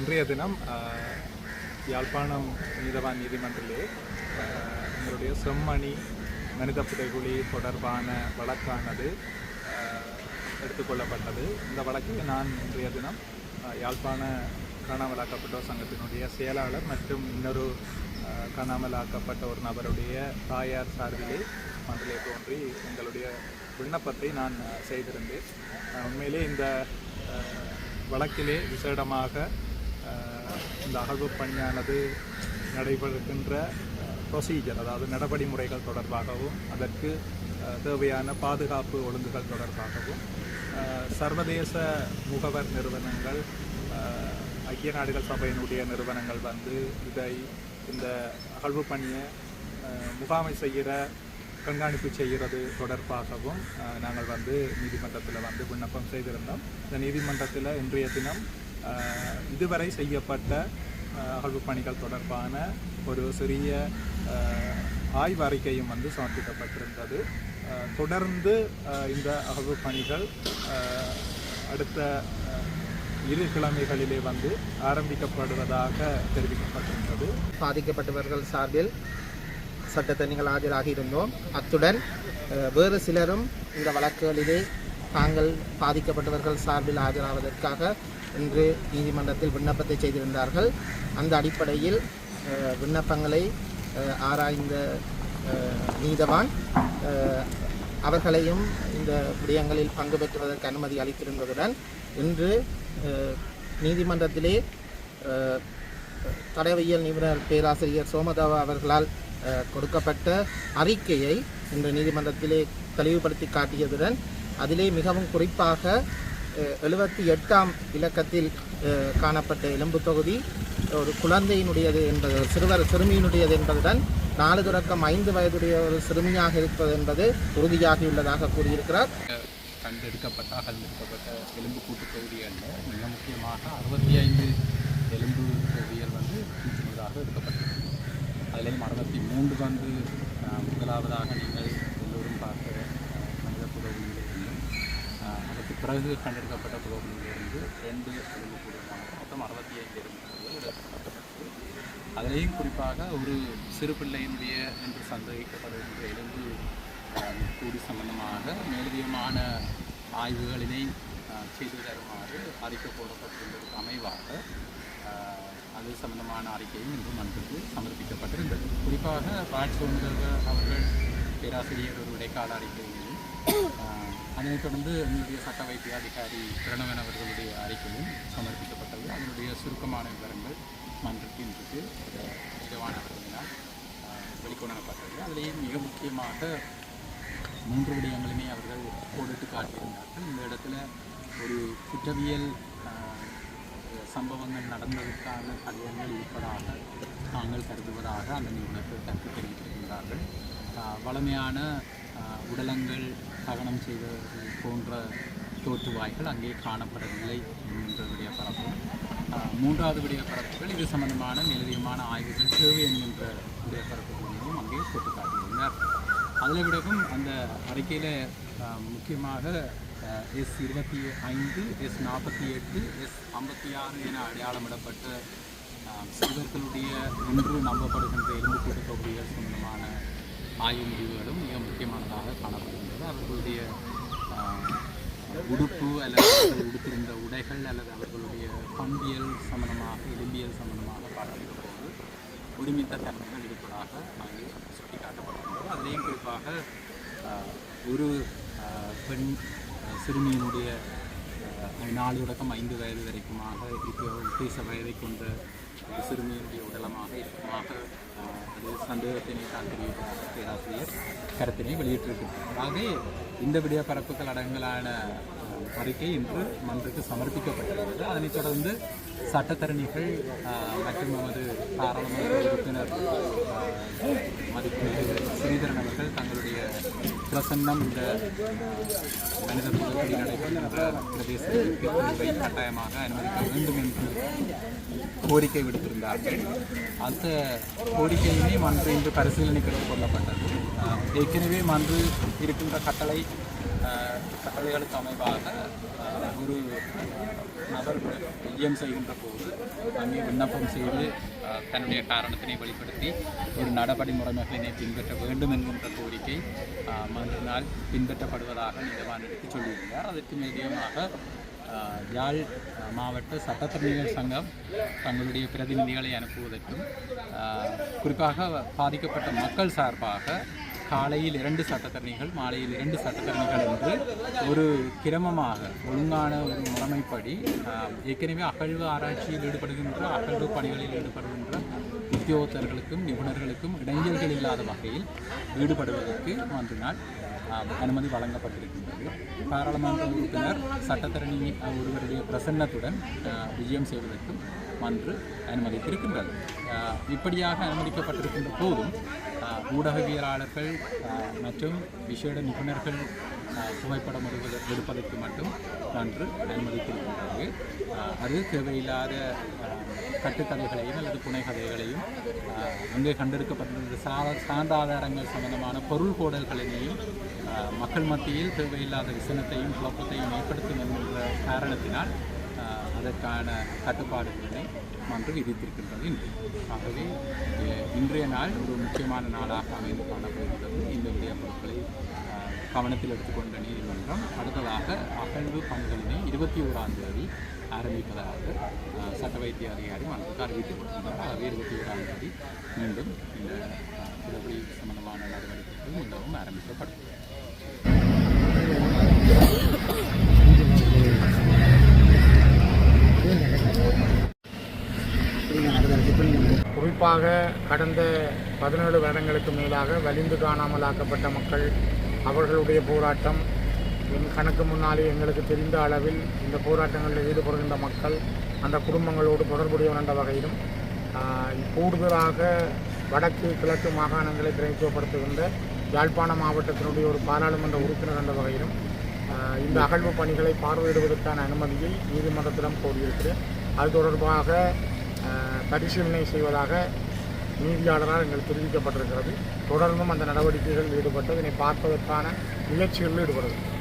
இன்றைய தினம் யாழ்ப்பாணம் நீதவான் நீதிமன்றிலே எங்களுடைய செம்மணி மனித புதைகுழி தொடர்பான வழக்கானது எடுத்துக்கொள்ளப்பட்டது. இந்த வழக்கில் நான் இன்றைய தினம் யாழ்ப்பாண காணாமலாக்கப்பட்டோர் சங்கத்தினுடைய செயலாளர் மற்றும் இன்னொரு காணாமலாக்கப்பட்ட ஒரு நபருடைய தாயார் சார்பிலே மன்றிலே தோன்றி எங்களுடைய விண்ணப்பத்தை நான் செய்திருந்தேன். உண்மையிலே இந்த வழக்கிலே விசேடமாக இந்த அகழ்வு பணியானது நடைபெறுகின்ற ப்ரொசீஜர் அதாவது நடவடிமுறைகள் தொடர்பாகவும் அதற்கு தேவையான பாதுகாப்பு ஒழுங்குகள் தொடர்பாகவும் சர்வதேச முகவர் நிறுவனங்கள் ஐக்கிய நாடுகள் சபையினுடைய நிறுவனங்கள் வந்து இதை இந்த அகழ்வு பணியை முகாமை செய்கிற கண்காணிப்பு செய்கிறது தொடர்பாகவும் நாங்கள் வந்து நீதிமன்றத்தில் வந்து விண்ணப்பம் செய்திருந்தோம். இந்த நீதிமன்றத்தில் இன்றைய தினம் இதுவரை செய்யப்பட்ட அகழ்வு பணிகள் தொடர்பான ஒரு சிறிய ஆய்வறிக்கையும் வந்து சமர்ப்பிக்கப்பட்டிருந்தது. தொடர்ந்து இந்த அகழ்வு பணிகள் அடுத்த இரு கிழமைகளிலே வந்து ஆரம்பிக்கப்படுவதாக தெரிவிக்கப்பட்டிருந்தது. பாதிக்கப்பட்டவர்கள் சார்பில் சட்டத்தை நீங்கள் ஆஜராகி இருந்தோம். அத்துடன் வேறு சிலரும் இந்த வழக்குகளிலே தாங்கள் பாதிக்கப்பட்டவர்கள் சார்பில் ஆஜராவதற்காக என்று நீதிமன்றத்தில் விண்ணப்பத்தை செய்திருந்தார்கள். அந்த அடிப்படையில் விண்ணப்பங்களை ஆராய்ந்த நீதவான் அவர்களையும் இந்த விடயங்களில் பங்கு பெற்றுவதற்கு அனுமதி அளித்திருந்ததுடன் இன்று நீதிமன்றத்திலே தடவியல் நிபுணர் பேராசிரியர் சோமதேவா அவர்களால் கொடுக்கப்பட்ட அறிக்கையை இன்று நீதிமன்றத்திலே தெளிவுபடுத்தி காட்டியதுடன் அதிலே மிகவும் குறிப்பாக எழுபத்தி எட்டாம் இலக்கத்தில் காணப்பட்ட எலும்பு தொகுதி ஒரு குழந்தையினுடையது என்பது சிறுவர் சிறுமியினுடையது என்பதுடன் நாலு தொடக்கம் ஐந்து வயதுடைய ஒரு சிறுமியாக இருப்பது என்பது உறுதியாகியுள்ளதாக கூறியிருக்கிறார். கண்டெடுக்கப்பட்ட அகழ்ந்தெடுக்கப்பட்ட எலும்பு கூட்டு தொகுதிகளில் மிக முக்கியமாக அறுபத்தி ஐந்து எலும்பு தொகுதிகள் வந்து முற்றுமுழுதாக எடுக்கப்பட்டது அதிலேயும் அறுபத்தி மூன்று வந்து முதலாவதாக நீங்கள் பிறகு கண்டெடுக்கப்பட்ட புதவியிலிருந்து ரெண்டு எலும்பு மொத்தம் அறுபத்தி ஐந்து எலும்பு அதிலேயும் குறிப்பாக ஒரு சிறு பிள்ளையினுடைய என்று சந்தேகிக்கப்படுகின்ற எலும்பு கூடி சம்பந்தமாக மேலதிகமான ஆய்வுகளினை செய்து தருமாறு அறிக்கை போடப்பட்டிருந்ததற்கு அமைவாக. அது சம்பந்தமான அறிக்கையும் இன்று மன்றத்துக்கு சமர்ப்பிக்கப்பட்டிருந்தது. குறிப்பாக ராஜ் அவர்கள் பேராசிரியர் ஒரு இடைக்கால அறிக்கையில் அதனைத் தொடர்ந்து என்னுடைய சட்ட வைத்திய அதிகாரி பிரணவன் அவர்களுடைய அறிக்கையும் சமர்ப்பிக்கப்பட்டது. அதனுடைய சுருக்கமான விவரங்கள் மன்றத்தின் இன்றைக்கு நிஜவான அவர்களினால் அஹ், வெளிக்கொணரப்பட்டது. மிக முக்கியமாக மூன்று விடயங்களுமே அவர்கள் கோடிட்டு காட்டியிருந்தார்கள். இந்த இடத்துல ஒரு குற்றவியல் சம்பவங்கள் நடந்ததற்கான தடயங்கள் இருப்பதாக நாங்கள் கருதுவதாக அந்த நிபுணர்கள் கருத்து தெரிவித்திருக்கின்றார்கள். வளமையான உடலங்கள் தகனம் செய்வது போன்ற தோற்றுவாய்கள் அங்கே காணப்படவில்லை என்கின்றதுடைய பரப்பு மூன்றாவது விடய பரப்புகள் இது சம்பந்தமான மேலதிகமான ஆய்வுகள் தேவை என்கின்ற விடய பரப்புகளையும் அங்கே போட்டு காட்டியிருந்தார் அதில் விடவும் அந்த அறிக்கையில் முக்கியமாக எஸ் இருபத்தி ஐந்து எஸ் நாற்பத்தி எட்டு எஸ் ஐம்பத்தி ஆறு என அடையாளமிடப்பட்ட சிறுவர்களுடைய இன்று நம்பப்படுகின்ற எலும்பு ஆய்வு முடிவுகளும் மிக முக்கியமானதாக காணப்படுகின்றது. அவர்களுடைய உடுப்பு அல்லது அவர்கள் உடுத்திருந்த உடைகள் அல்லது அவர்களுடைய பண்பியல் சம்பந்தமாக இரும்பியல் சம்பந்தமாக பாடப்படுகிறது ஒருமித்த தன்மைகள் இருப்பதாக அங்கே சுட்டிக்காட்டப்படுகின்றது. அதிலேயும் குறிப்பாக ஒரு பெண் சிறுமியினுடைய நாலு தொடக்கம் ஐந்து வயது வரைக்குமாக இப்போ உத்தேச வயதை கொண்ட ஒரு சிறுமியினுடைய உடலமாக இருக்குமாக அது சந்தேகத்தினை தான் தெரிவிப்பதாக பேராசிரியர் கருத்தினை வெளியிட்டிருக்கிறார் ஆகவே இந்த விடிய பரப்புகள் அடங்கலான அறிக்கை இன்று மன்றுக்கு சமர்ப்பிக்கப்பட்டுள்ளது அதனைத் தொடர்ந்து சட்டத்தரணிகள் மற்றும் நமது பாராளுமன்ற உறுப்பினர் மதிப்பு ஸ்ரீதரன் அவர்கள் தங்களுடைய பிரசன்னம் இந்த மனித நடைபெறுகின்ற பிரதேசத்திற்கு கட்டாயமாக அனுமதிக்க வேண்டும் என்று கோரிக்கை விடுத்திருந்தார்கள். அந்த கோரிக்கையுமே மன்று இன்று பரிசீலனைக்கு எடுத்துக் கொள்ளப்பட்டது ஏற்கனவே மன்று இருக்கின்ற கட்டளை கட்டளைகளுக்கு அமைவாக ஒரு நபர் ஐயம் செய்கின்ற போது அங்கே விண்ணப்பம் செய்து தன்னுடைய காரணத்தினை வெளிப்படுத்தி ஒரு நடபடி முறைமைகளினை பின்பற்ற வேண்டும் என்கின்ற கோரிக்கை மன்றினால் பின்பற்றப்படுவதாக நீதவான் எடுத்து சொல்லியிருந்தார். அதற்கு மீதியமாக யாழ் மாவட்ட சட்டத்தரணிகள் சங்கம் தங்களுடைய பிரதிநிதிகளை அனுப்புவதற்கும் குறிப்பாக பாதிக்கப்பட்ட மக்கள் சார்பாக காலையில் இரண்டு சட்டத்தரணிகள் மாலையில் இரண்டு சட்டத்தரணிகள் என்று ஒரு கிரமமாக ஒழுங்கான ஒரு முறைமைப்படி ஏற்கனவே அகழ்வு ஆராய்ச்சியில் ஈடுபடுகின்ற அகழ்வு பணிகளில் ஈடுபடுகின்ற உத்தியோகத்தர்களுக்கும் நிபுணர்களுக்கும் இடைஞ்சல்கள் இல்லாத வகையில் ஈடுபடுவதற்கு அன்று நாள் அனுமதி வழங்கப்பட்டிருக்கின்றது. பாராளுமன்ற உறுப்பினர் சட்டத்தரணி ஒருவருடைய பிரசன்னத்துடன் விஜயம் செய்வதற்கும் அன்று அனுமதித்திருக்கின்றது. இப்படியாக அனுமதிக்கப்பட்டிருக்கின்ற போதும் ஊடகவியலாளர்கள் மற்றும் விசேட நிபுணர்கள் புகைப்படம் எடுப்பதற்கு மட்டும் நன்று அனுமதித்திருக்கின்றது அது தேவையில்லாத கட்டுக்கதைகளையும் அல்லது புனைகதைகளையும் அங்கே கண்டெடுக்கப்பட்டிருந்த சாத சான்றாதாரங்கள் சம்பந்தமான பொருள் கோடல்களினையும் மக்கள் மத்தியில் தேவையில்லாத விசனத்தையும் குழப்பத்தையும் ஏற்படுத்தும் என்கின்ற காரணத்தினால் அதற்கான கட்டுப்பாடுகளை மன்று விதித்திருக்கின்றது இன்று. ஆகவே இன்றைய நாள் ஒரு முக்கியமான நாளாக அமைந்து காணப்படுகிறது. இந்த கவனத்தில் எடுத்துக்கொண்ட நீதிமன்றம் அடுத்ததாக அகழ்வு பணிகளினை இருபத்தி ஓராம் தேதி ஆரம்பிப்பதாக சட்ட வைத்திய அதிகாரி மன்றத்துக்கு அறிவித்திருக்கின்றார் ஆகவே இருபத்தி ஓராம் தேதி மீண்டும் இந்த ஆஹ், சம்பந்தமான நடவடிக்கைகள் மீண்டும் ஆரம்பிக்கப்படும். குறிப்பாக கடந்த பதினேழு வருடங்களுக்கு மேலாக வலிந்து காணாமல் ஆக்கப்பட்ட மக்கள் அவர்களுடைய போராட்டம் என் கணக்கு முன்னாலே எங்களுக்கு தெரிந்த அளவில் இந்த போராட்டங்களில் ஈடுபடுகின்ற மக்கள் அந்த குடும்பங்களோடு தொடர்புடையவர் என்ற வகையிலும் கூடுதலாக வடக்கு கிழக்கு மாகாணங்களை பிரதித்துவப்படுத்துகின்ற யாழ்ப்பாண மாவட்டத்தினுடைய ஒரு பாராளுமன்ற உறுப்பினர் என்ற வகையிலும் இந்த அகழ்வு பணிகளை பார்வையிடுவதற்கான அனுமதியை நீதிமன்றத்திடம் கோரியிருக்கிறேன். அது தொடர்பாக பரிசீலனை செய்வதாக நீதியாளரால் எங்களுக்கு தெரிவிக்கப்பட்டிருக்கிறது. தொடர்ந்தும் அந்த நடவடிக்கைகளில் ஈடுபட்டு இதனை பார்ப்பதற்கான முயற்சிகளில் ஈடுபடுகிறது